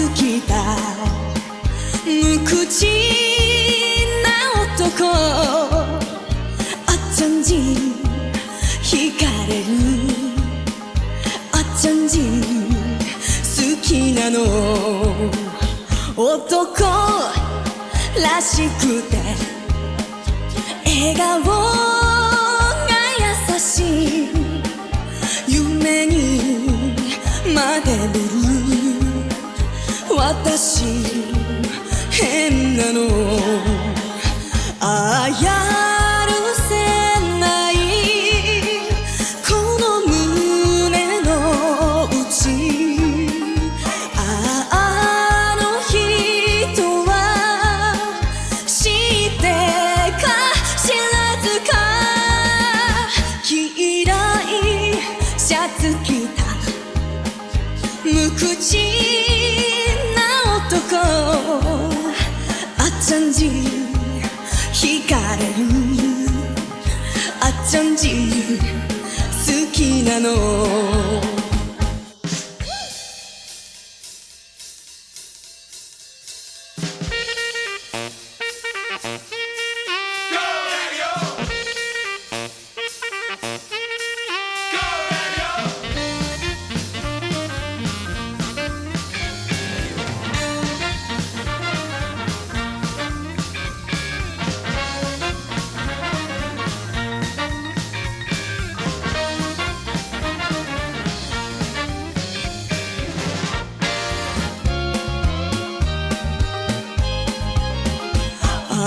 つきた無口な男。あっちゃんじ惹かれる。あっちゃんじ好きなの。男らしくて。笑顔が優しい。夢にまでる私変なのあやるせないこの胸の内。ああの人は知ってか知らずか。黄色いシャツ着た。無口。れる。あっちゃんじ好きなの。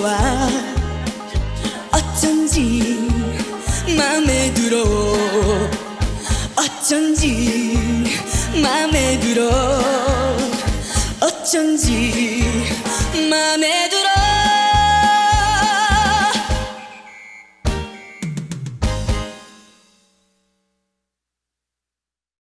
좋아. 어쩐지 맘에 들어. 어쩐지 맘에 들어. 어쩐지 맘에 들어